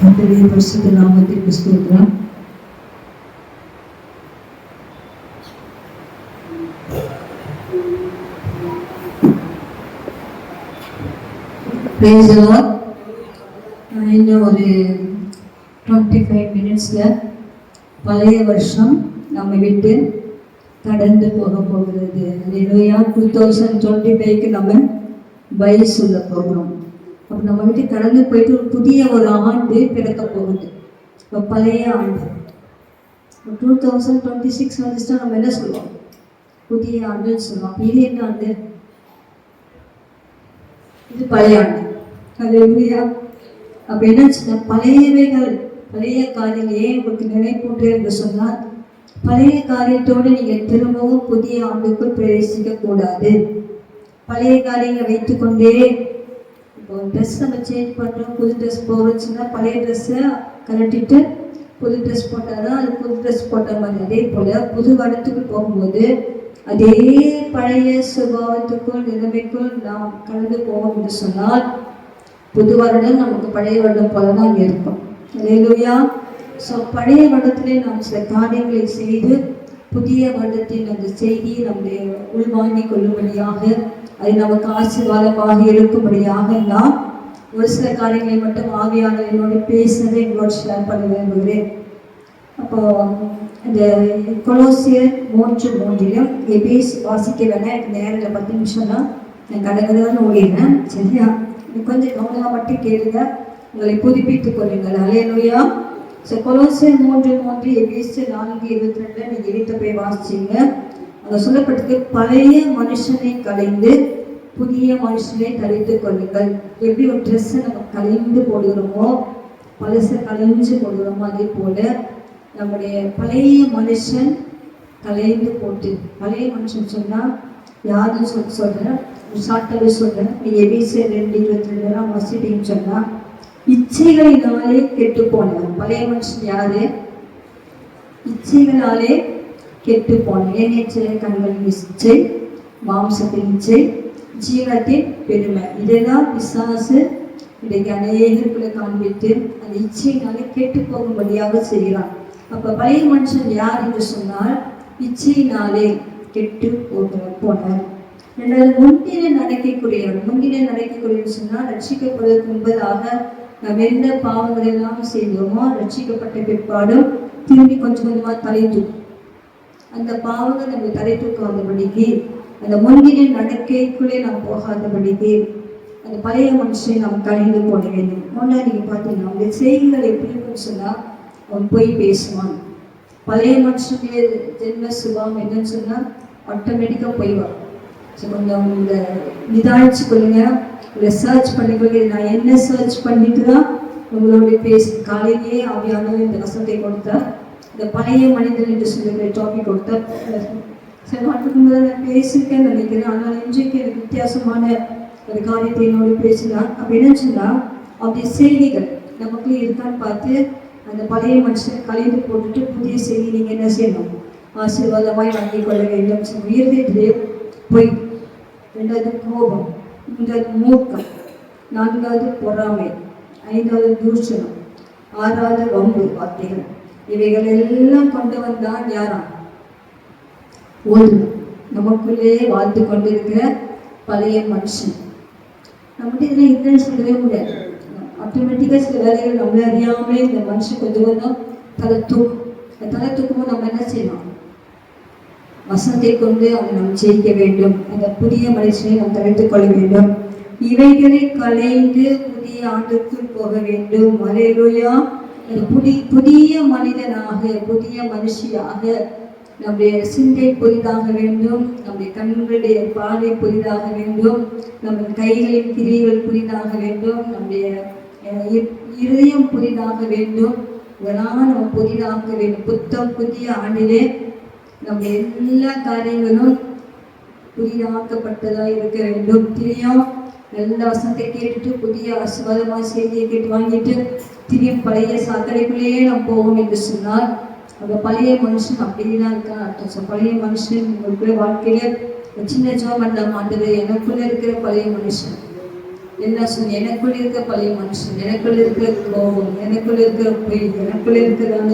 கர்த்தருடைய பரிசுத்த நாமத்திற்கு ஸ்தோத்திரம் இன்னும் ஒரு டுவெண்ட்டி ஃபைவ் மினிட்ஸில் பழைய வருஷம் நம்ம விட்டு கடந்து போக போகிறது. டூ தௌசண்ட் டுவெண்ட்டி ஃபைவ்க்கு நம்ம பை சொல்ல போகிறோம். அப்போ நம்ம விட்டு கடந்து போயிட்டு ஒரு புதிய ஒரு ஆண்டு பிறக்க போகுது. இப்போ பழைய ஆண்டு. டூ தௌசண்ட் டுவெண்ட்டி சிக்ஸ் வந்துச்சுன்னா நம்ம என்ன சொல்லுவோம்? புதிய ஆண்டுன்னு சொல்லுவோம். அப்போ இது என்ன ஆண்டு? இது பழைய ஆண்டு. அல்லேலூயா அப்போ என்ன சொன்ன பழையவைகள் பழைய காரியம் ஏன் உங்களுக்கு நினைப்பூட்டு என்று சொன்னால் பழைய காரியத்தோடு நீங்கள் திரும்பவும் புதிய ஆண்டுக்குள் பிரவேசிக்க கூடாது. பழைய காரியங்களை வைத்துக்கொண்டே ட்ரெஸ் நம்ம சேஞ்ச் பண்ணுறோம் புது ட்ரெஸ் போகிறோம்னா பழைய ட்ரெஸ்ஸை கரட்டிட்டு புது ட்ரெஸ் போட்டால் தான் அது புது ட்ரெஸ் போட்ட மாதிரி. அதே போல் புது வருடத்துக்கு போகும்போது அதே பழைய சுபாவத்துக்குள் நிலைமைக்குள் நாம் கலந்து போவோம் என்று சொன்னால் புது வருடம் நமக்கு பழைய வருடம் போல தான் இருக்கும். இல்லையா ஸோ பழைய வருடத்திலே நாம் சில காரியங்களை செய்து புதிய வருடத்தின் அந்த செய்தியை நம்முடைய உள்வாங்கிக் கொள்ளும்படியாக அது நமக்கு ஆசீர்வாதமாக இருக்கும்படியாக நான் ஒரு சில காரியங்களை மட்டும் ஆவியான என்னோட பேசினதை எங்களோடு ஷேர் பண்ண விரும்புகிறேன். அப்போ இந்த கொலோசியர் மூன்று மூன்றிலும் எபேஸ் வாசிக்க வேணா எனக்கு நேரில் பத்து நிமிஷம் தான் நான் கடகதான் ஓடிடுறேன். சரியா? நீ கொஞ்சம் கவனமாக மட்டும் கேளுங்க. உங்களை புதுப்பித்துக் கொள்ளுங்கள். அலையலுயா ஸோ கொலோசியர் மூன்று மூன்று எபேசு நான்கு இருபத்தி ரெண்டு நீங்கள் எடுத்து போய் வாசிச்சீங்க அங்கே சொல்லப்பட்டது பழைய மனுஷனை கலைந்து புதிய மனுஷனை தரித்துக் கொள்ளுங்கள். எப்படி ஒரு ட்ரெஸ்ஸை நம்ம கலைந்து போடுகிறோமோ பழசை கலைஞ்சு போடுகிறோமோ அதே போல நம்முடைய பழைய மனுஷன் கலைந்து போட்டு பழைய மனுஷன் சொன்னா யாருன்னு சொல் சொல்றேன். ஷார்ட்டாகவே சொல்றேன். நீ எபிசி ரெண்டு இருபத்தி ரெண்டுலாம் வசிட்டின்னு சொன்னா இச்சைகளினாலே கெட்டு போனவன் பழைய மனுஷன் யாரு? இச்சைகளாலே கெட்டு போன ஏனேச்சை கண்களின் இச்சை மாம்சத்தின் இச்சை ஜீவத்தின் பெருமை. இதெல்லாம் பிசாசு இன்றைக்கு அநேகர்களை காண்பித்து அந்த இச்சையினாலே கெட்டு போகும்படியாக செய்கிறான். அப்ப பழைய மனுஷன் யார் என்று சொன்னால் இச்சையினாலே கெட்டு போகிற போனார். ரெண்டாவது முந்தின நடக்கக்கூடியவர் முந்தின நடக்கக்கூடியவர் சொன்னால் ரட்சிக்கப்படுவதற்கு முன்பதாக நாம் எந்த பாவங்கள் எல்லாம் செய்தோமோ ரட்சிக்கப்பட்ட பிற்பாடும் திரும்பி கொஞ்சம் கொஞ்சமாக தலை தூக்கும் அந்த பாவங்கள் நம்ம தலை தூக்காதபடிக்கு அந்த முந்தின நடக்கைக்குள்ளே நாம் போகாதபடிக்கு அந்த பழைய மனுஷனை நாம் கழிந்து போட வேண்டும் முன்னாடி நீங்கள் பார்த்தீங்கன்னா அவங்க செய்திகள் எப்படி சொன்னால் அவன் போய் பேசுவான். பழைய மனுஷனுடைய ஜென்ம சுபாவம் என்னன்னு சொன்னால் ஆட்டோமேட்டிக்காக போய்வான் ஸோ கொஞ்சம் இந்த நிதானிச்சு கொள்ளுங்க. இல்லை சர்ச் பண்ணிக்கொள்ளுங்க நான் என்ன சர்ச் பண்ணிட்டு தான் உங்களுடைய பேச காலையிலேயே அவையான இந்த வசத்தை கொடுத்தார். இந்த பழைய மனிதன் என்று சொல்லுகிற டாபிக் கொடுத்த சில நாட்டுக்கு முதல்ல நான் பேசியிருக்கேன்னு நினைக்கிறேன். ஆனால் இன்றைக்கு எனக்கு வித்தியாசமான ஒரு காரியத்தை என்னோட பேசினார். அப்படி என்னன்னு சொன்னா அப்படி செய்திகள் நமக்குள்ளே இருக்கான்னு பார்த்து அந்த பழைய மனுஷன் கலைந்து போட்டுட்டு புதிய செய்தி நீங்க என்ன செய்யணும்? ஆசீர்வாதமாய் வாங்கிக் கொள்ள வேண்டும். உயர்ந்தே பொய் ரெண்டாவது கோபம் மூன்றாவது மூக்கம் நான்காவது பொறாமை ஐந்தாவது தூஷணம் ஆறாவது வம்பு வார்த்தைகள். இவைகள் எல்லாம் கொண்டு வந்தான் யாரா ஒரு நமக்குள்ளே வாழ்ந்து கொண்டிருக்கிற பழைய மனுஷன். நம்மகிட்ட இதெல்லாம் இல்லைன்னு சொல்லவே முடியாது. ஆட்டோமேட்டிக்காக சில வேலைகள் நம்மளே அறியாமலே இந்த மனுஷன் கொஞ்சம் கொஞ்சம் தலை தூக்கும். தலை தூக்கும்போது நம்ம என்ன செய்யலாம்? வசனத்தை கொண்டு அவனை நாம் ஜெயிக்க வேண்டும். அந்த புதிய மனுஷனை நாம் தவிர்த்துக் கொள்ள வேண்டும். இவைகளை கலைந்து புதிய ஆண்டுக்குள் போக வேண்டும். மலையிலோயா புதி புதிய மனிதனாக புதிய மனுஷியாக நம்முடைய சிந்தை புதிதாக வேண்டும் நம்முடைய கண்களுடைய பார்வை புதிதாக வேண்டும் நம்ம கைகளின் கிரிகள் புதிதாக வேண்டும் நம்முடைய இருதயம் புதிதாக வேண்டும் இதெல்லாம் நம்ம புதிதாக வேண்டும். புத்தம் புதிய ஆண்டிலே நம்ம எல்லா காரியங்களும் புதிதாக்கப்பட்டதாக இருக்க வேண்டும். திரியம் நல்ல வசனத்தை கேட்டுட்டு புதிய ஆசீர்வாதமான செய்தியை கேட்டு வாங்கிட்டு திரும்பி பழைய சாக்கடைக்குள்ளேயே நாம் போவோம் என்று சொன்னால் அந்த பழைய மனுஷன் அப்படியே தான் இருக்கான்னு அர்த்தம். ஸோ பழைய மனுஷன் உங்களுக்குள்ள வாழ்க்கையில சின்ன ஜோம் பண்ண மாட்டது. எனக்குள்ள இருக்கிற பழைய மனுஷன். என்ன சொல்லி எனக்குள்ள இருக்க பழைய மனுஷன். எனக்குள்ள இருக்கிற கோபம். எனக்குள்ள இருக்கிற பொய் எனக்குள்ள இருக்கிறதான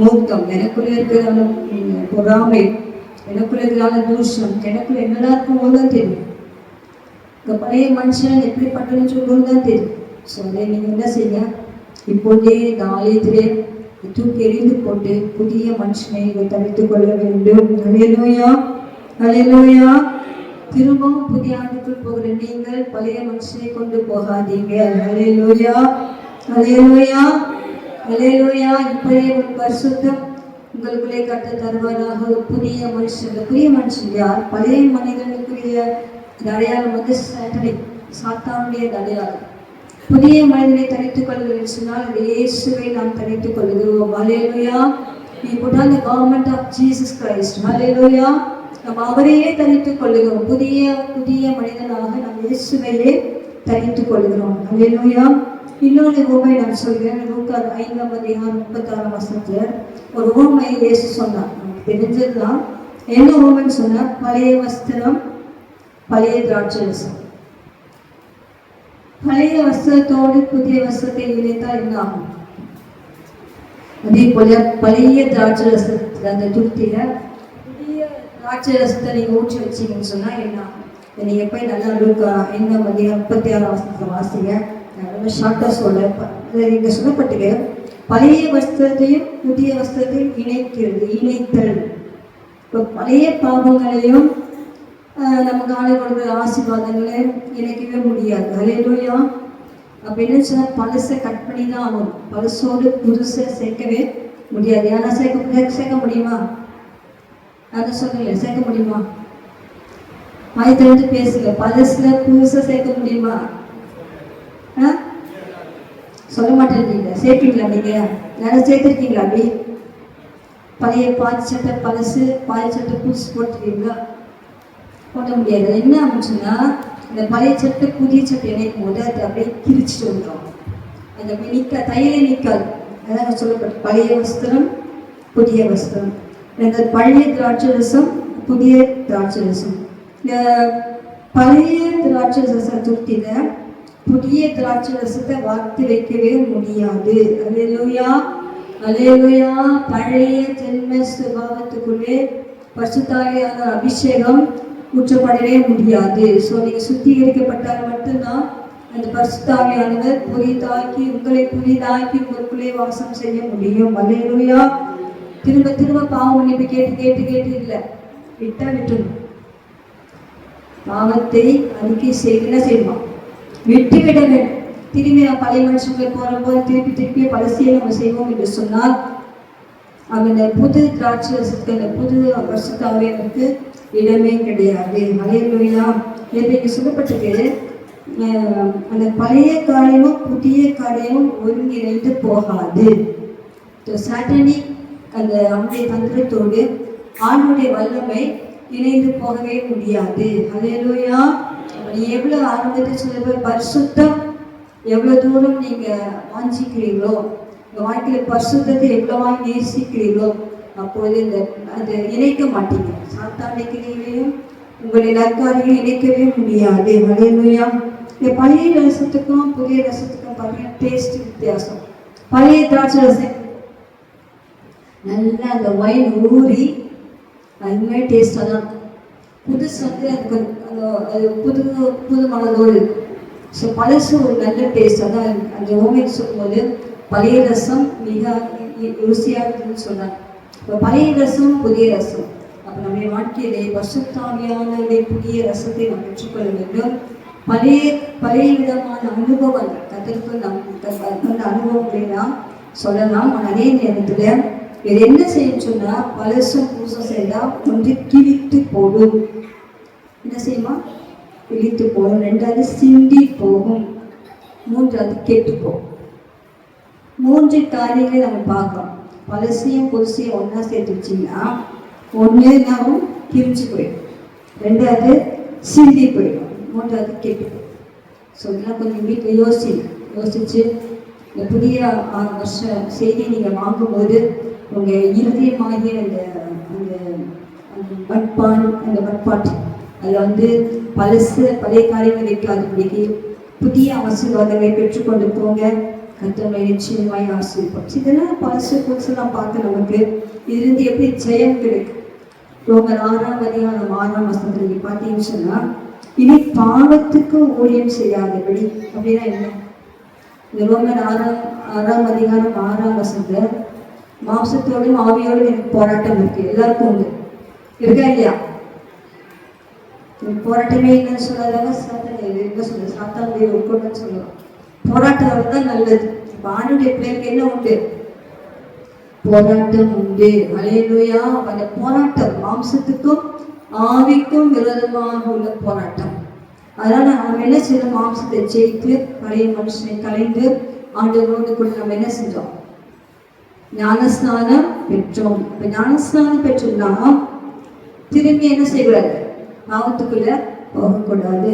மூர்த்தம் எனக்குள்ள இருக்கிறதான பொறாமை. எனக்குள்ள இருக்கிறதான தூஷம். எனக்குள்ள என்னடா இருக்கும் தெரியும். இந்த பழைய மனுஷன் எப்படிப்பட்டதுன்னு சொல்லுன்னு தான் தெரியும். ஸோ அதை நீங்கள் என்ன செய்யுங்க? இப்போதே இந்த ஆலயத்திலே தூக்கி எறிந்து போட்டு புதிய மனுஷனை தவித்துக் கொள்ள வேண்டும். அலையலோயா அலையலோயா திரும்பவும் புதிய ஆண்டுக்குள் போகிற நீங்கள் பழைய மனுஷனை கொண்டு போகாதீங்க. அலையலோயா அலையலோயா அலையலோயா இப்பவே ஒரு பரிசுத்தம் உங்களுக்குள்ளே கற்று தருவாராக புதிய மனுஷன் புதிய மனுஷன் யார்? பழைய மனிதனுக்குரிய அடையாளம் வந்து சாட்டனை சாத்தானுடைய அடையாளம் புதிய மனிதனை தனித்துக் கொள்கிறேன் சொன்னால் இயேசுவை நாம் தனித்துக் கொள்கிறோம் ஹalleluya. நீ put government of Jesus Christ Jesus நம்ம அவரையே தனித்துக் கொள்கிறோம் புதிய புதிய மனிதனாக நாம் இயேசுவையே தனித்துக் கொள்கிறோம் ஹalleluya. இன்னொரு உண்மை நான் சொல்கிறேன். லூக்கா ஐந்தாம் அதிகாரம் முப்பத்தாறாம் வருஷத்துல ஒரு உண்மை இயேசு சொன்னார். நமக்கு தெரிஞ்சதுதான். என்ன உண்மைன்னு சொன்னார்? பழைய வஸ்திரம் பழைய திராட்சை ரசம். பழைய வஸ்திரத்தோடு புதிய வஸ்திரத்தை இணைத்தால் என்ன ஆகும் அதே போல பழைய திராட்சை ரசத்தில் அந்த துருத்தில புதிய திராட்சை ரசத்தை நீங்க ஊற்றி வச்சீங்கன்னு சொன்னா என்ன ஆகும் நீங்க போய் நல்லா லூக்கா என்ன அதிகாரம் முப்பத்தி ஆறாம் வசனத்தை வாசிங்க ரொம்ப ஷார்ட்டா சொல்ல இங்க சொல்லப்பட்டிருக்கு பழைய வஸ்திரத்தையும் புதிய வஸ்திரத்தையும் இணைக்கிறது இணைத்தல். இப்போ பழைய பாவங்களையும் நமக்கு காலை கொடுக்குற ஆசீர்வாதங்களை இணைக்கவே முடியாது. அலையிலோயா அப்போ என்ன சொன்னால் பழசை கட் பண்ணி தான் ஆகணும். பழசோடு புதுசை சேர்க்கவே முடியாது. ஏன்னா சேர்க்க சேர்க்க முடியுமா? அதை சொல்லுங்க சேர்க்க முடியுமா? வாய் திறந்து பேசுங்க. பழசுல புதுசை சேர்க்க முடியுமா? ஆ? சொல்ல மாட்டேன்றீங்க. சேர்ப்பீங்களா நீங்க? யாரும் சேர்த்துருக்கீங்களா அப்படி? பழைய பாதி சட்டை பழசு பாதி சட்டை புதுசு போட்டுருக்கீங்களா? போட முடியாது. என்ன ஆச்சுன்னா இந்த பழைய சட்டை புதிய சட்டை இணைக்கும் போது அது அப்படியே கிரிச்சிட்டு வந்துடும் அந்த அப்படியே நிற்க தையலே நிற்காது அதான் சொல்லப்பட்டு பழைய வஸ்திரம் புதிய வஸ்திரம். இந்த பழைய திராட்சை ரசம் புதிய திராட்சை ரசம். இந்த பழைய திராட்சை ரசம் துருத்தில புதிய திராட்சை ரசத்தை வார்த்து வைக்கவே முடியாது. அலையலுயா அலையலுயா பழைய ஜென்ம சுபாவத்துக்குள்ளே பசுத்தாயான அபிஷேகம் ஊற்றப்படவே முடியாது. ஸோ நீங்கள் சுத்திகரிக்கப்பட்டால் மட்டும்தான் அந்த பரிசுத்தாவியானவர் புதிதாக்கி உங்களை புதிதாக்கி உங்களுக்குள்ளே வாசம் செய்ய முடியும். அல்லேலூயா. திரும்ப திரும்ப பாவம் மன்னிப்பு கேட்டு கேட்டு கேட்டு இல்லை. விட்டா விட்டுணும் பாவத்தை அறிக்கை செய்து என்ன செய்வோம்? விட்டு விட வேண்டும் திரும்பி நான் பழைய மனுஷங்களை போகிற போது திருப்பி திருப்பி பழசியை நம்ம செய்வோம் என்று சொன்னால் அந்த புது திராட்சை ரசத்துக்கு அந்த புது வருஷத்தாவியனுக்கு இடமே கிடையாது. அலையலோயா. இன்றைக்கு சொல்லப்பட்டிருக்கு அந்த பழைய காரியமும் புதிய காரியமும் ஒருங்கிணைந்து போகாது. சாட்டனிக் அந்த அவனுடைய தந்திரத்தோடு ஆணுடைய வல்லமை இணைந்து போகவே முடியாது. அலையலோயா. நீ எவ்வளவு ஆரம்பத்தில் சொல்ல பரிசுத்தம் எவ்வளவு தூரம் நீங்க வாஞ்சிக்கிறீங்களோ உங்க வாழ்க்கையில பரிசுத்தத்தை எவ்வளவாய் நேசிக்கிறீர்களோ அப்போது இந்த அது இணைக்க மாட்டீங்க. சாத்தானிக்கிலையும் உங்களை நற்காரியம் இணைக்கவே முடியாது. அலையலோயா இந்த பழைய ரசத்துக்கும் புதிய ரசத்துக்கும் பார்த்தீங்கன்னா டேஸ்ட் வித்தியாசம். பழைய திராட்சை ரசம். நல்லா அந்த ஒயின் ஊறி அதுமாதிரி டேஸ்டாக தான் இருக்கும். புதுசு வந்து அதுக்கு அந்த அது புது புது மனதோடு இருக்கும். ஸோ பழசு ஒரு நல்ல டேஸ்ட் அதான் அந்த ஓமைக்கு சொல்லும்போது பழைய ரசம் மிக ருசியாக சொன்னார் இப்போ பழைய ரசம் புதிய ரசம். அப்போ நம்முடைய வாழ்க்கையிலே பசுத்தாவியானவருடைய புதிய ரசத்தை நாம் பெற்றுக்கொள்ள வேண்டும். பழைய பழைய விதமான அனுபவங்கள் கத்திற்கு நம் அந்த அனுபவங்களை நாம் சொல்லலாம். ஆனால் அதே நேரத்தில் இது என்ன செய்யும் சொன்னால் பழசும் பூசம் செய்தால் ஒன்று கிழித்து போடும். என்ன செய்யுமா? கிழித்து போகும் ரெண்டாவது சிந்தி போகும். மூன்றாவது கெட்டு போகும் மூன்று காரியங்களை நம்ம பார்க்கலாம் பழசையும் புதுசையும் ஒன்றா சேர்த்து வச்சிங்கன்னா ஒன்று நாமும் கிழிச்சு போயிடும். ரெண்டாவது சிந்தி போயிடும். மூன்றாவது கெட்டு போயிடும். ஸோ இதெல்லாம் கொஞ்சம் வீட்டில் யோசி யோசிச்சு இந்த புதிய ஆறு வருஷ செய்தி நீங்கள் வாங்கும்போது உங்கள் இறுதியமாகிய அந்த அந்த அந்த மட்பான் அந்த மட்பாட்டு அதில் வந்து பழசு பழைய காரியங்கள் வைக்காதபடிக்கு புதிய ஆசீர்வாதங்களை பெற்றுக்கொண்டு போங்க. கத்தவங்களை நிச்சயமாய் ஆசீர்வாதம் இதெல்லாம் பரிசு புதுசெல்லாம் பார்த்து நமக்கு இருந்து எப்படி ஜெயம் கிடைக்கும்? ரோமர் ஆறாம் அதிகாரம் ஆறாம் வசனத்தில் நீங்க பார்த்தீங்கன்னு சொன்னா இனி பாவத்துக்கு ஊழியம் செய்யாதபடி அப்படின்னா என்ன? இந்த ரோமர் ஆறாம் ஆறாம் அதிகாரம் ஆறாம் வசனத்துல மாம்சத்தோடும் ஆவியோடும் எனக்கு போராட்டம் இருக்கு. எல்லாருக்கும் உண்டு. இருக்கா இல்லையா? போராட்டமே இல்லைன்னு சொல்லாதவங்க சாத்தான் என்ன சொல்ல சாத்தான் உட்கொண்டு சொல்லலாம். போராட்டம் தான் நல்லது. இப்போ பிள்ளைக்கு என்ன உண்டு? போராட்டம் உண்டு. அலையலுயா. பல போராட்டம் மாம்சத்துக்கும் ஆவிக்கும் விரோதமாக உள்ள போராட்டம். அதனால நம்ம என்ன செய்யணும்? மாம்சத்தை ஜெயித்து பழைய மனுஷனை கலைந்து ஆண்டவரோடு கூட நம்ம என்ன செஞ்சோம்? ஞானஸ்நானம் பெற்றோம். இப்ப ஞானஸ்நானம் பெற்றோம்னா திரும்பி என்ன செய்யக்கூடாது? பாவத்துக்குள்ள போகக்கூடாது.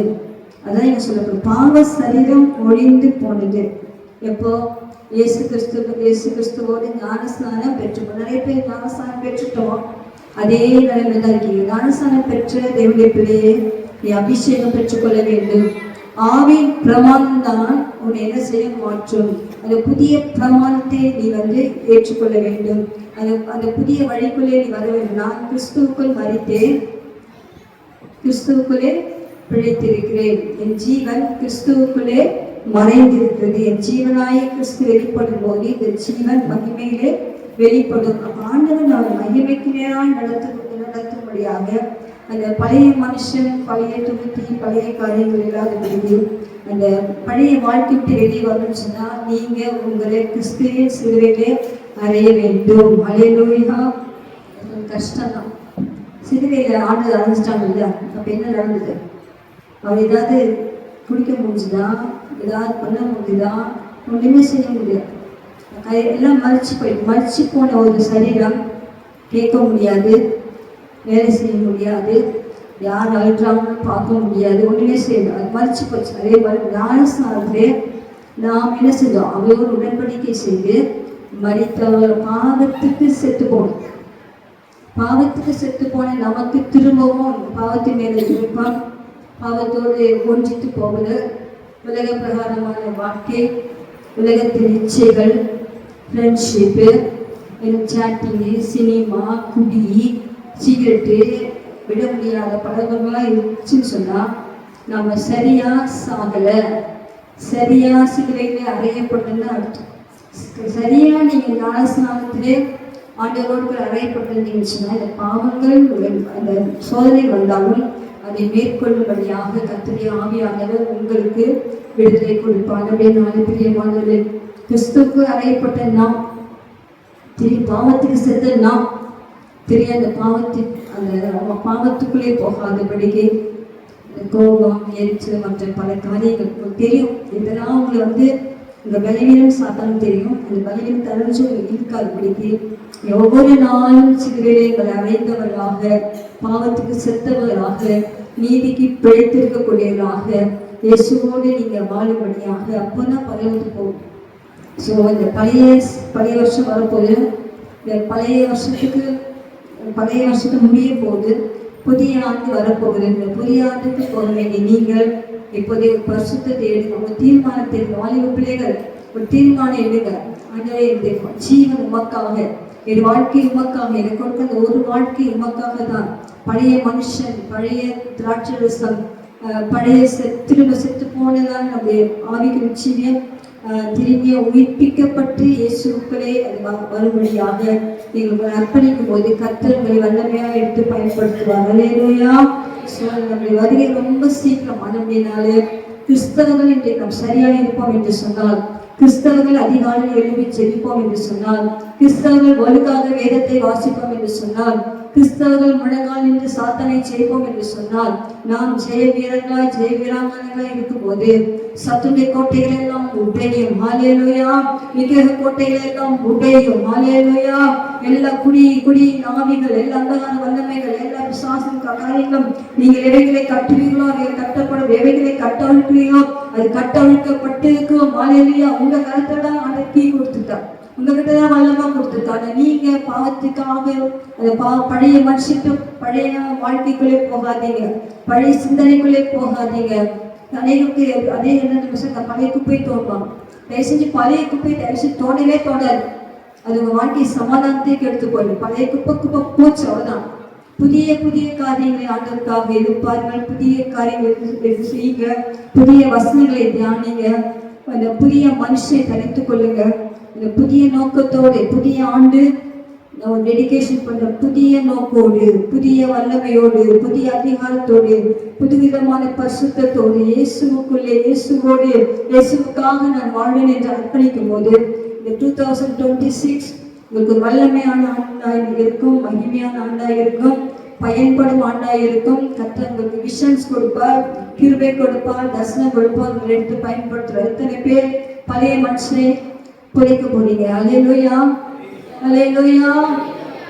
அதான் என்ன சொல்லப்படும் பாவ சரீரம் ஒழிந்து போனது. எப்போ? இயேசு கிறிஸ்து இயேசு கிறிஸ்துவோடு ஞானஸ்நானம் பெற்றுக்கோ நிறைய பேர் ஞானஸ்நானம் பெற்றுட்டோம். அதே நிலைமை தான் இருக்கீங்க. ஞானஸ்நானம் பெற்ற தேவனுடைய பிள்ளையே நீ அபிஷேகம் பெற்றுக்கொள்ள வேண்டும். ஆவின் பிரமாணம் தான் உன்னை என்ன செய்ய மாற்றும். அந்த புதிய பிரமாணத்தை நீ வந்து ஏற்றுக்கொள்ள வேண்டும். அந்த அந்த புதிய வழிக்குள்ளே நீ வர வேண்டும். நான் கிறிஸ்துவுக்குள் மறித்தேன். கிறிஸ்துவுக்குள்ளே பிழைத்திருக்கிறேன். என் ஜீவன் கிறிஸ்துவுக்குள்ளே மறைந்திருக்கிறது. என் ஜீவனாய கிறிஸ்து வெளிப்படும் போது இந்த ஜீவன் மகிமையிலே வெளிப்படும். அப்ப ஆண்டவன் அவர் மகிமைக்கு நேராய் நடத்து நடத்தும்படியாக அந்த பழைய மனுஷன் பழைய துருத்தி பழைய காரியங்கள் இல்லாதபடி அந்த பழைய வாழ்க்கை விட்டு வெளியே வரணும்னு சொன்னா நீங்க உங்களை கிறிஸ்துவின் சிலுவையிலே அறைய வேண்டும். அலையலோயா கஷ்டம்தான். சிலுவையில் ஆண்டு அழைச்சிட்டாங்க இல்லையா? அப்போ என்ன நடந்தது? அவர் ஏதாவது பிடிக்க முடிஞ்சுதா? ஏதாவது பண்ண முடியுதா? ஒன்றுமே செய்ய முடியாது கை எல்லாம் மறிச்சு போய் மறைச்சு போன ஒரு சரீரம் கேட்க முடியாது வேலை செய்ய முடியாது யார் அழுறாங்கன்னு பார்க்க முடியாது ஒன்றுமே செய்யணும் அது மறிச்சு போச்சு. அதே மாதிரி ஞானஸ்தானத்திலே நாம் என்ன செஞ்சோம் அவரோடு உடன்படிக்கை செய்து மறித்தவர் பாவத்துக்கு செத்து போனோம். பாவத்துக்கு செத்து போன நமக்கு திரும்பவும் பாவத்தின் மேலே விருப்பம் பாவத்தோடு ஒன்றித்து போவது உலக பிரகாரமான வாழ்க்கை உலகத்தின் இச்சைகள் ஃப்ரெண்ட்ஷிப்பு சாட்டிங்கு சினிமா குடி சிகரெட்டு விட முடியாத பழக்கங்கள்லாம் இருந்துச்சுன்னு சொன்னால் நம்ம சரியாக சாகலை. சரியாக சிலுவையில் அறையப்பட்டதுன்னு அர்த்தம். சரியாக நீங்கள் ஞானஸ்நானத்திலே ஆண்டவரோடு அறையப்பட்டிருந்தீங்கன்னு சொன்னால் இந்த பாவங்கள் அந்த சோதனை வந்தாலும் அதை மேற்கொள்ளும்படியாக கத்துடைய ஆவியானவர் உங்களுக்கு விடுதலை கொடுப்பார். அப்படியே நாலு பிரியமானது கிறிஸ்துவுக்கு அறையப்பட்ட நாம் திரு பாவத்துக்கு செத்த நாம் திரு அந்த பாவத்தின் அந்த பாவத்துக்குள்ளே போகாதபடிக்கு கோபம் எரிச்சல் மற்ற பல காரியங்கள் தெரியும். இதெல்லாம் உங்களை வந்து இந்த பலவீனம் சாத்தாலும் தெரியும். அந்த பலவீனம் தரஞ்சு உங்களுக்கு இருக்காதபடிக்கு ஒவ்வொரு நாளும் சிகிரிலே எங்களை அறைந்தவர்களாக பாவத்துக்கு செத்தவர்களாக நீதிக்கு பிழைத்திருக்கக்கூடியவர்களாக இயேசுவோடு நீங்க வாழும்படியாக அப்போதான் பரவது போகும். ஸோ இந்த பழைய பழைய வருஷம் வரப்போது இந்த பழைய வருஷத்துக்கு பழைய வருஷத்துக்கு முடிய போது புதிய ஆண்டு வரப்போகுது. இந்த புதிய ஆண்டுக்கு போக வேண்டிய நீங்கள் இப்போதைய வருஷத்தை தேடி எடுங்க உங்க தீர்மானத்தை வாலிப பிள்ளைகள் ஒரு தீர்மானம் எடுங்க. ஆண்டவே இந்த ஜீவன் உமக்காக என் வாழ்க்கை உமக்காக எனக்கு கொடுத்த அந்த ஒரு வாழ்க்கை உமக்காக தான் பழைய மனுஷன் பழைய திராட்சரசம் பழைய திரும்ப செத்து போனதான் நம்முடைய ஆவிக்கு நிச்சயம் திரும்பிய உயிர்ப்பிக்கப்பட்டு இயேசுக்களே அது வ- வரும்படியாக நீங்கள் அர்ப்பணிக்கும் போது கர்த்தர் வல்லமையாக எடுத்து பயன்படுத்துவாங்க அலேலூயா ஸோ நம்முடைய வருகை ரொம்ப சீக்கிரம் அப்படினாலே கிறிஸ்தவர்கள் இன்றைக்கு நாம் சரியாக இருப்போம் என்று சொன்னால் கிறிஸ்தவர்கள் அதிகாலையில் எழுப்பி செழிப்போம் என்று சொன்னால் கிறிஸ்தவர்கள் வலுக்காக வேதத்தை வாசிப்போம் என்று சொன்னால் கிறிஸ்தவர்கள் முழங்கால் நின்று சாத்தனை செய்வோம் என்று சொன்னால் நாம் ஜெய வீரர்களாய் ஜெய வீராங்கனைகளாய் இருக்கும்போது சத்துடைய கோட்டைகள் எல்லாம் உடையும். ஹalleluya. விக்கிரக கோட்டைகள் எல்லாம் உடையும். ஹalleluya. எல்லா குடி குடி நாவிகள் எல்லா அந்தகார வல்லமைகள் எல்லா விசுவாசம் காரியங்களும் நீங்கள் எவைகளை கட்டுவீர்களோ அவை கட்டப்படும். எவைகளை கட்டவிழ்க்கிறீர்களோ அது கட்டவிழ்க்கப்பட்டிருக்கும். ஹalleluya. உங்க கருத்தை தான் அடக்கி கொடுத்துட்டார். உங்ககிட்ட தான் வல்லமா கொடுத்துருக்காங்க. நீங்க பாவத்துக்காக அந்த பா பழைய மனுஷிட்டு பழைய வாழ்க்கைக்குள்ளே போகாதீங்க. பழைய சிந்தனைக்குள்ளே போகாதீங்க. அநேகருக்கு அதே என்ன நிமிஷம் பழைய குப்பை தோணுவாங்க தயவு செஞ்சு பழைய குப்பை தயவு செஞ்சு தோணவே அது உங்க வாழ்க்கை சமாதானத்தை எடுத்துக்கொள்ளும். பழைய குப்பை குப்பை போச்சு அவ்வளவுதான். புதிய புதிய காரியங்களை ஆண்டவருக்காக எதிர்பாருங்கள். புதிய காரியங்களை செய்யுங்க. புதிய வசனங்களை தியானிங்க. அந்த புதிய மனுஷனை தனித்துக் கொள்ளுங்க. இந்த புதிய நோக்கத்தோடு புதிய ஆண்டு டெடிக்கேஷன் டெடிகேஷன் பண்ற புதிய நோக்கோடு புதிய வல்லமையோடு புதிய அதிகாரத்தோடு புதுவிதமான பரிசுத்தத்தோடு இயேசுக்குள்ளே இயேசுவோடு இயேசுக்காக நான் வாழ்வேன் என்று அர்ப்பணிக்கும் போது இந்த டூ தௌசண்ட் டுவெண்ட்டி சிக்ஸ் உங்களுக்கு ஒரு வல்லமையான ஆண்டாய் இருக்கும் மகிமையான ஆண்டாய் இருக்கும் பயன்படும் ஆண்டாய் இருக்கும். கர்த்தர் உங்களுக்கு விஷன்ஸ் கொடுப்பார் கிருபை கொடுப்பார் தர்சனம் கொடுப்பார் உங்களை எடுத்து பயன்படுத்துற எத்தனை பேர் பழைய மனுஷனை புதைக்க போறீங்க அலையலோயா அலையலோயா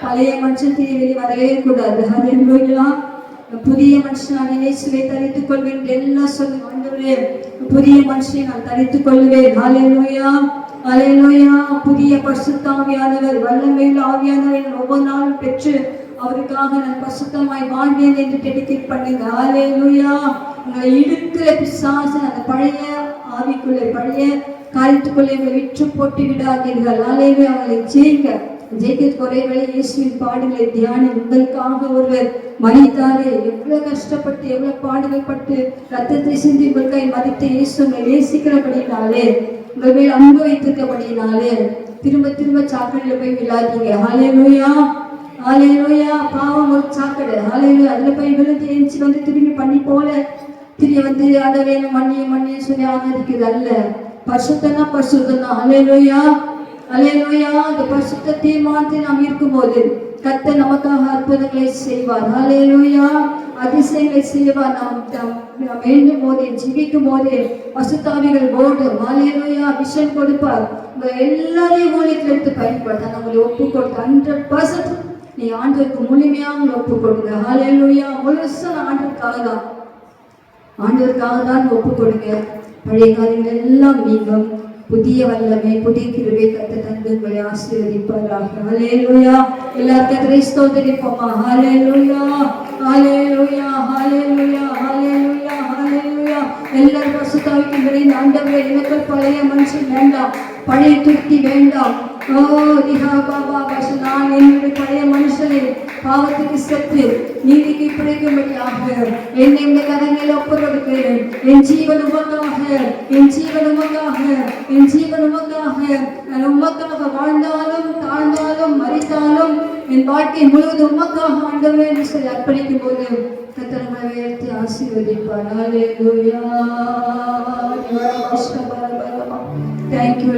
பழைய மனுஷன் தீவிரி வரவே கூடாது அலையிலோயா புதிய மனுஷன் இயேசுவை தரித்துக் கொள்வேன் எல்லாம் சொல்லி வந்துடுவேன் புதிய மனுஷனை நான் தரித்துக் கொள்வேன். ஹalleluya. ஹalleluya. புதிய பசுத்தாவியானவர் வல்லமையில் ஆவியானவர் ஒவ்வொரு நாளும் பெற்று அவருக்காக நான் பசுத்தமாய் வாழ்வேன் என்று டெடிகேட் பண்ணுங்க. ஹalleluya. உங்களை இழுக்கிற பிசாசு அந்த பழைய ஆவிக்குள்ளே பழைய காரியத்துக்குள்ளே உங்களை விற்று போட்டு விடாதீர்கள் அலைவே அவங்களை ஜெயிங்க ஜெயிக்க ஒரே இயேசுவின் பாடுகளை தியானி உங்களுக்காக ஒருவர் மறித்தாரே எவ்வளவு கஷ்டப்பட்டு எவ்வளவு பாடுகள் பட்டு ரத்தத்தை சிந்தி உங்களுக்காய் மறித்த இயேசு உங்களை நேசிக்கிறபடினாலே உங்கள் மேல் அன்பு வைத்திருக்கபடினாலே திரும்ப திரும்ப சாக்கடையில போய் விழாதீங்க. ஹalleluya ஹalleluya. பாவம் ஒரு சாக்கடை. ஹalleluya. அதுல போய் விழுந்து எஞ்சி வந்து திரும்பி பண்ணி போல திரும்பி வந்து அதை வேணும் மண்ணிய மண்ணிய சொல்லி ஆதரிக்கிறது அல்ல. பரிசுத்தனா பரிசுத்தனா. ஹalleluya. அலையலோயா அந்த பரிசுத்த தீர்மானத்தில் நாம் இருக்கும்போது கத்த நமக்காக அற்புதங்களை செய்வார். ஹalleluya. அதிசயங்களை செய்வார். நாம் நாம் நாம் வேண்டும் போதே ஜீவிக்கும் போதே பசுத்தாவிகள் ஓடும். ஹalleluya. விஷன் கொடுப்பார். எல்லாரையும் ஊழியத்தில் எடுத்து பயன்படுத்த. நம்மளை ஒப்பு கொடுத்து ஹண்ட்ரட் பர்சன்ட் நீ ஆண்டவருக்கு முழுமையாக ஒப்பு கொடுங்க. ஹalleluya. முழுசும் ஆண்டுக்காக தான் ஆண்டவருக்காக தான் ஒப்பு கொடுங்க. பழைய காரியங்கள் எல்லாம் நீங்கும். புதிய வல்லமை புதிய கிருபை கத்த தந்து உங்களை ஆசீர்வதிப்பாராக. ஹலே லோயா ஹலே லோயா ஹலே லோயா ஹலே லோயா எல்லாரும் பசுத்தாவிக்கும்படி ஆண்டவரே எனக்கு பழைய மனுஷன் வேண்டாம். பழைய துருத்தி வேண்டாம். ஓ திஹா பாபா பசு நான் என்னுடைய பழைய மனுஷனை பாவத்துக்கு செத்து நீதிக்கு பிடிக்கும்படியாக என்னை இந்த கரங்களில் ஒப்பு கொடுக்கிறேன் என் ஜீவன் உமக்காக என் ஜீவன் உமக்காக என் ஜீவன் உமக்காக நான் உமக்காக வாழ்ந்தாலும் தாழ்ந்தாலும் மறித்தாலும் என் வாழ்க்கை முழுவதும் உமக்காக ஆண்டவரே என்று சொல்லி அர்ப்பணிக்கும் போது கத்தனமாக உயர்த்தி ஆசீர்வதிப்பார். ஹalleluya Thank you,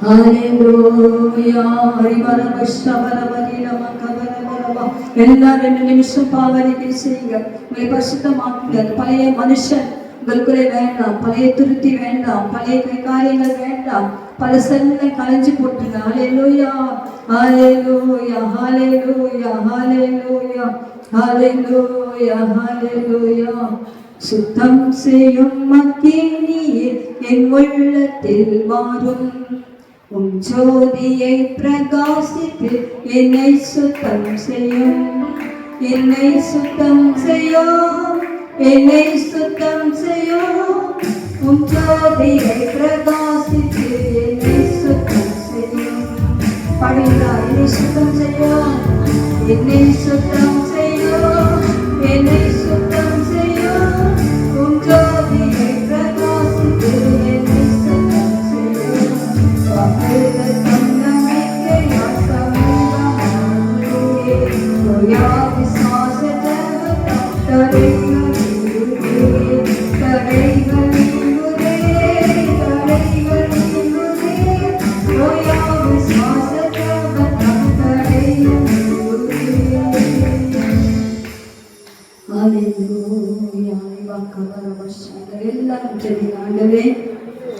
Lord. Hallelujah. Hallelujah. ஹரிவரம ஸ்தவரமதி நமக வரவரவ. எல்லாரும் ரெண்டு நிமிஷம் பாவரிக்கை செய்யுங்க உங்களை பரிசுத்தமாக்குங்க அந்த பழைய மனுஷன் உங்களுக்குள்ளே வேண்டாம் பழைய துருத்தி வேண்டாம் பழைய கை காரியங்கள் வேண்டாம் பல செல்களை களைஞ்சு போட்டுருங்க ஹalleluya ஹalleluya ஹalleluya ஹalleluya ஹalleluya ஹalleluya சுத்தம் செய்யும் மக்கினியே என் உள்ளத்தில் மாறும் உன் ஜோதியை பிரகாசித்து என்னை சுத்தம் செய்யும். என்னை சுத்தம் செய்யோ என்னை சுத்தம் செய்யோ உன் ஜோதியை பிரகாசித்து என்னை சுத்தம் செய்யும். படிங்களா என்னை சுத்தம் செய்யோ என்னை சுத்தம்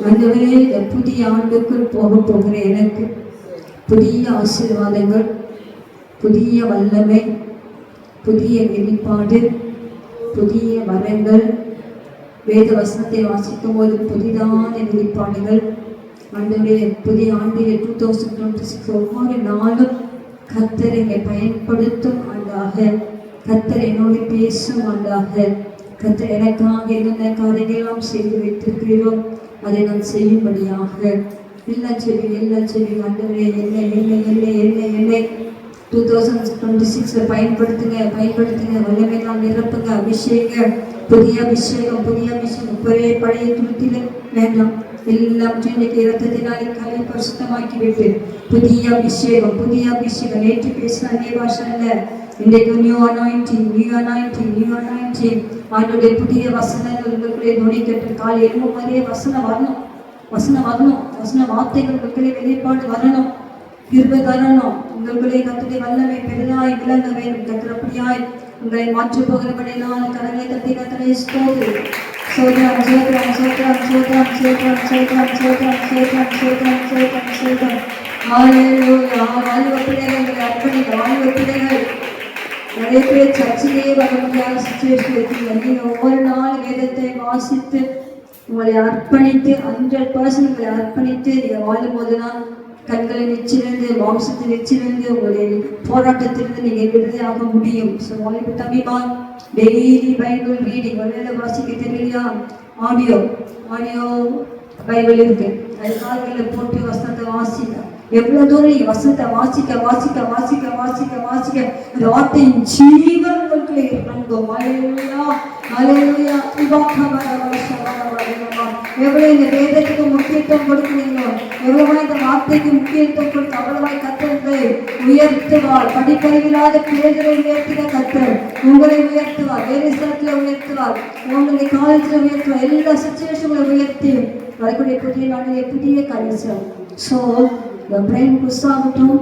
ஆண்டவரே இந்த புதிய ஆண்டுக்குள் போக போகிற எனக்கு புதிய ஆசீர்வாதங்கள் புதிய வல்லமை புதிய வெளிப்பாடு புதிய வரங்கள். வேத வசனத்தை வாசிக்கும் போது புதிதான விதிப்பாடுகள் ஆண்டவரே புதிய ஆண்டிலே டூ தௌசண்ட் டுவெண்ட்டி சிக்ஸ் ஒவ்வொரு நாளும் கர்த்தர் என்னை பயன்படுத்தும் ஆண்டாக. கத்தர் என்னோடு பேசும் ஆண்டாக. கத்தர் எனக்காக என்னென்ன காரியங்களாம் செய்து வைத்திருக்கிறீரோ அதை நான் செய்யும்படியாக. எல்லா செடி எல்லா செடி ஆண்டவரே என்ன என்ன என்ன என்ன என்ன டூ தௌசண்ட் டுவெண்ட்டி சிக்ஸில் பயன்படுத்துங்க பயன்படுத்துங்க. வல்லமை நிரப்புங்க அபிஷேக புதிய அபிஷேகம் புதிய அபிஷேகம். பழைய பழைய துருத்தில வேண்டாம். எல்லாம் இன்னைக்கு இரத்தத்தினாலே கலை பரிசுத்தமாக்கி விட்டு புதிய அபிஷேகம் புதிய அபிஷேகம். நேற்று பேசின அதே பாஷை இல்லை இன்றைக்கு new anointing new anointing new anointing அவனுடைய புதிய வசனங்கள் உங்களுக்குள்ளே நுழைக்கட்டு காலை எலும்பு மாதிரியே வசனம் வரணும். வசனம் வரணும். வசன வார்த்தைகள் உங்களுக்குள்ளே வெளிப்பாடு வரணும். கிருபை தரணும் உங்களுக்குள்ளே கத்துடைய வல்லமை பெரிதாய் விளங்க வேண்டும் கத்திரப்படியாய் உங்களை மாற்றி போகிறபடினால் கரங்களை கத்தி கத்தனை ஸ்தோது சோதரம் சோதரம் சோதரம் சோதரம் சோதரம் சோதரம் சோதரம் சோதரம் சோதரம் சோதரம் சோதரம் ஹalleluya வாலிப பிள்ளைகள் அர்ப்பணிக்க வாலிப பிள்ளைகள் நிறைய பேர் சர்ச்சிலேயே வர முடியாத சுச்சுவேஷன் இருக்கீங்க நீங்க ஒவ்வொரு நாள் வேதத்தை வாசித்து உங்களை அர்ப்பணித்து ஹண்ட்ரட் பர்சன்ட் உங்களை அர்ப்பணித்து நீங்க வாழும் போதுதான் கண்களை நிச்சிருந்து மாம்சத்தை நிச்சிலிருந்து உங்களுடைய போராட்டத்திலிருந்து நீங்கள் விடுதலாக முடியும். ஸோ வாய்ப்பு தமிழ் டெய்லி பைபிள் ரீடிங். ஒருவேளை வாசிக்க தெரியலையா? ஆடியோ. ஆடியோ பைபிள் இருக்கு. அது கால்களில் போட்டு வசனத்தை வாசிக்க எவ்வளவு தூரம் நீங்க வசனத்தை வாசிக்க வாசிக்க வாசிக்க வாசிக்க வாசிக்க அந்த வார்த்தையின் ஜீவன் உங்களுக்குள்ளே இருக்கணும் அலையா எவ்வளவு இந்த வேதத்துக்கு முக்கியத்துவம் கொடுக்குறீங்களோ? எவ்வளவா இந்த வார்த்தைக்கு முக்கியத்துவம் கொடுத்து அவ்வளவாய் கத்தர்களை உயர்த்துவார். படிப்பறிவில்லாத பிள்ளைகளை உயர்த்துக கத்தர் உங்களை உயர்த்துவார். வேலை ஸ்தலத்துல உயர்த்துவார். உங்களை காலேஜ்ல உயர்த்துவார். எல்லா சுச்சுவேஷன்களை உயர்த்தி. வரக்கூடிய புதிய நாளிலே புதிய கலைச்சல் ஸோ என் பிரெயின் புதுசாகட்டும்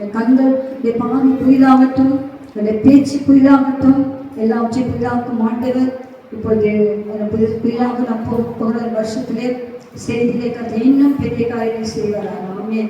என் கண்கள் என் பாவி புதிதாகட்டும் என்னுடைய பேச்சு புதிதாகட்டும் எல்லாவற்றையும் புதிதாக்கும் ஆண்டவர். இப்போது புது பிள்ளாக நம் போகிற வருஷத்திலே செய்திலே கற்று இன்னும் பெரிய காரியங்கள் செய்வாராக ஆமே